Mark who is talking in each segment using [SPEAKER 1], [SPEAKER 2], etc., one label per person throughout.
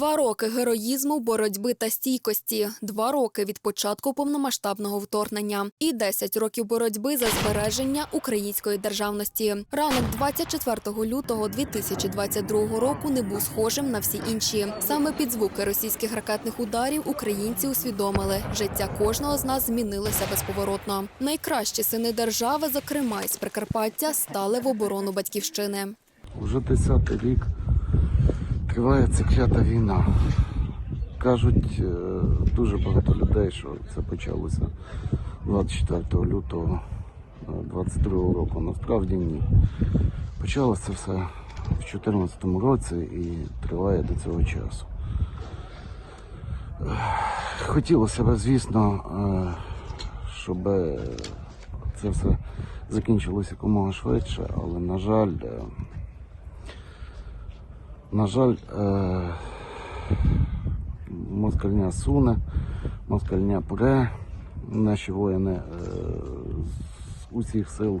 [SPEAKER 1] Два роки героїзму, боротьби та стійкості, два роки від початку повномасштабного вторгнення і 10 років боротьби за збереження української державності. Ранок 24 лютого 2022 року не був схожим на всі інші. Саме під звуки російських ракетних ударів українці усвідомили, життя кожного з нас змінилося безповоротно. Найкращі сини держави, зокрема із Прикарпаття, стали в оборону батьківщини.
[SPEAKER 2] Уже десятий рік триває ця клята війна. Кажуть е, дуже багато людей, що це почалося 24 лютого 22 року. Насправді ні. Почалося все в 2014 році і триває до цього часу. Хотілося б, звісно, е, щоб це все закінчилося якомога швидше, але, на жаль, е, на жаль, е, москальня суне, москальня пре. Наші воїни е, з усіх сил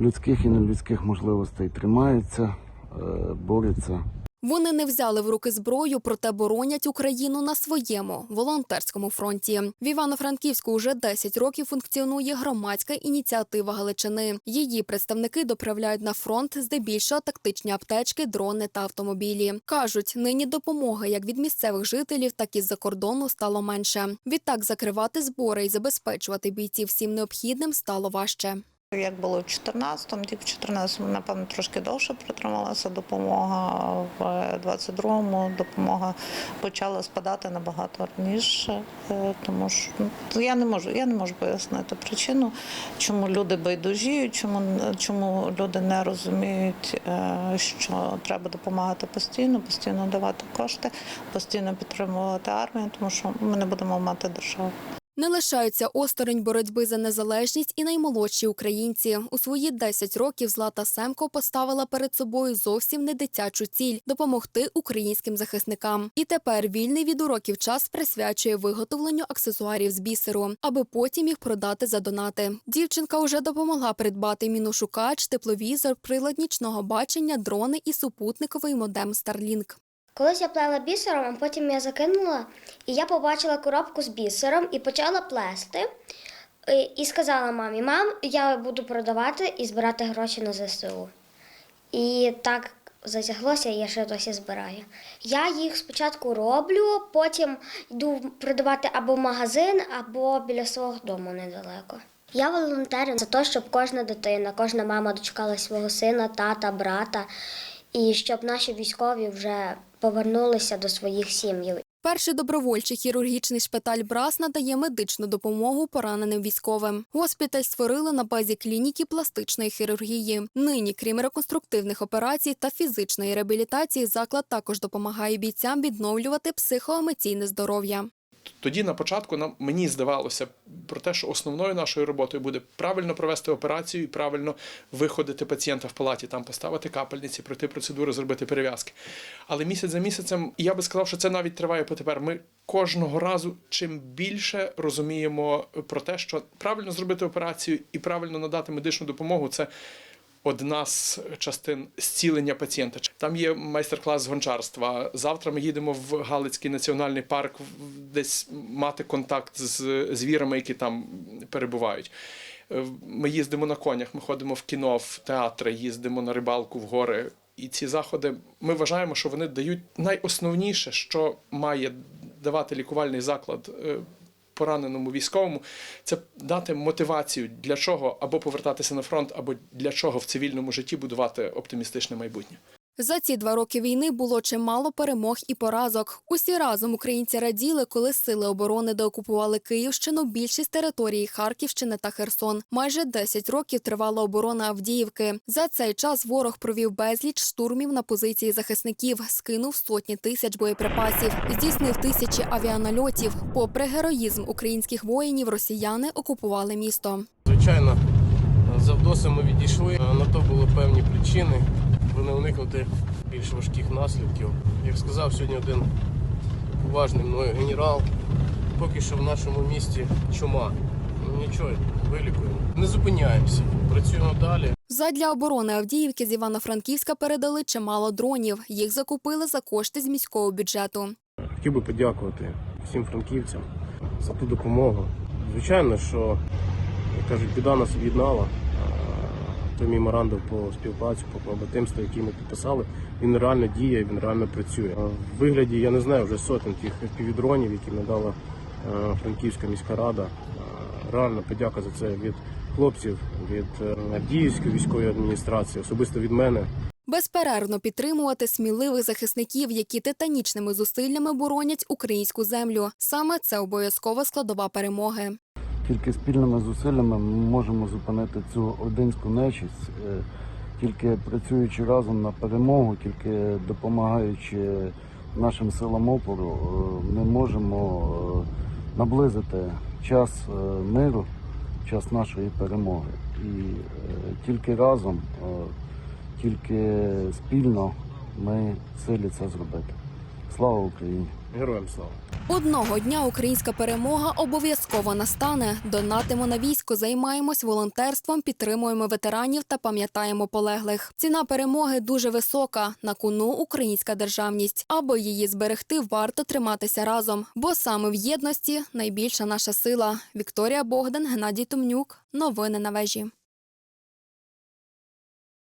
[SPEAKER 2] людських і нелюдських можливостей тримаються, е, борються.
[SPEAKER 1] Вони не взяли в руки зброю, проте боронять Україну на своєму волонтерському фронті. В Івано-Франківську уже 10 років функціонує громадська ініціатива Галичини. Її представники доправляють на фронт здебільшого тактичні аптечки, дрони та автомобілі. кажуть, нині допомоги як від місцевих жителів, так і з-за кордону стало менше. Відтак закривати збори і забезпечувати бійців всім необхідним стало важче.
[SPEAKER 3] Як було в 14-му, тільки в 14-му, напевно, трошки довше протрималася допомога. В 22-му допомога почала спадати набагато раніше, Е, тому що ну, я не можу, я не можу пояснити причину, чому люди байдужіють, чому, чому люди не розуміють, е, що треба допомагати постійно, постійно давати кошти, постійно підтримувати армію, тому що ми не будемо мати державу.
[SPEAKER 1] Не лишаються осторонь боротьби за незалежність і наймолодші українці. У свої 10 років Злата Семко поставила перед собою зовсім не дитячу ціль допомогти українським захисникам. І тепер вільний від уроків час присвячує виготовленню аксесуарів з бісеру, аби потім їх продати за донати. Дівчинка вже допомогла придбати міношукач, тепловізор, прилад нічного бачення, дрони і супутниковий модем Starlink.
[SPEAKER 4] Колись я плела бісером, а потім я закинула, і я побачила коробку з бісером і почала плести. І- сказала мамі: мам, я буду продавати і збирати гроші на ЗСУ. І так затяглося, і я ще досі збираю. Я їх спочатку роблю, потім йду продавати або в магазин, або біля свого дому недалеко. Я волонтерю за те, щоб кожна дитина, кожна мама дочекала свого сина, тата, брата, і щоб наші військові вже повернулися до своїх сім'їв.
[SPEAKER 1] Перший добровольчий хірургічний шпиталь Брас надає медичну допомогу пораненим військовим. Госпіталь створили на базі клініки пластичної хірургії. Нині, крім реконструктивних операцій та фізичної реабілітації, заклад також допомагає бійцям відновлювати психоемоційне здоров'я.
[SPEAKER 5] Тоді на початку нам мені здавалося про те, що основною нашою роботою буде правильно провести операцію і правильно виходити пацієнта в палаті, там поставити капельниці, пройти процедуру, зробити перев'язки. Але місяць за місяцем я би сказав, що це навіть триває потепер. Ми кожного разу чим більше розуміємо про те, що правильно зробити операцію і правильно надати медичну допомогу це. Одна з частин зцілення пацієнта. Там є майстер-клас з гончарства. Завтра ми їдемо в Галицький національний парк, десь мати контакт з звірами, які там перебувають. Е, Ми їздимо на конях, ми ходимо в кіно, в театри, їздимо на рибалку в гори. І ці заходи ми вважаємо, що вони дають найосновніше, що має давати лікувальний заклад е, пораненому військовому, це дати мотивацію для чого або повертатися на фронт, або для чого в цивільному житті будувати оптимістичне майбутнє.
[SPEAKER 1] За ці два роки війни було чимало перемог і поразок. Усі разом українці раділи, коли сили оборони деокупували Київщину, більшість території Харківщини та Херсон. Майже 10 років тривала оборона Авдіївки. За цей час ворог провів безліч штурмів на позиції захисників, скинув сотні тисяч боєприпасів, здійснив тисячі авіанальотів. Попри героїзм українських воїнів, росіяни окупували місто.
[SPEAKER 6] Звичайно, з Авдоса ми відійшли. На то були певні причини, аби не уникнути більш важких наслідків. Як сказав сьогодні один поважний мною генерал, поки що в нашому місті чума. Ну нічого, вилікуємо. Не зупиняємося, працюємо далі.
[SPEAKER 1] Задля оборони Авдіївки з Івано-Франківська передали чимало дронів. Їх закупили за кошти з міського бюджету.
[SPEAKER 6] Хотів би подякувати всім франківцям за ту допомогу. Звичайно, що як кажуть, біда нас об'єднала. Той меморандум по співпрацю, по побратимству, який ми підписали, він реально діє, він реально працює. В вигляді, я не знаю, вже сотень тих півдронів, які надала е, Франківська міська рада. Реально подяка за це від хлопців, від е, Авдіївської військової адміністрації, особисто від мене.
[SPEAKER 1] Безперервно підтримувати сміливих захисників, які титанічними зусиллями боронять українську землю. Саме це обов'язкова складова перемоги.
[SPEAKER 2] Тільки спільними зусиллями ми можемо зупинити цю одинську нечисть, Е, тільки працюючи разом на перемогу, тільки допомагаючи нашим силам опору, е, ми можемо е, наблизити час миру, час нашої перемоги. І тільки разом, тільки спільно ми силі це зробити. Слава Україні!
[SPEAKER 6] Героям слава!
[SPEAKER 1] Одного дня українська перемога обов'язково настане. Донатимо на військо, займаємось волонтерством, підтримуємо ветеранів та пам'ятаємо полеглих. Ціна перемоги дуже висока. На кону українська державність. Аби її зберегти, варто триматися разом, бо саме в єдності найбільша наша сила. Вікторія Богдан, Геннадій Томнюк. Новини на вежі.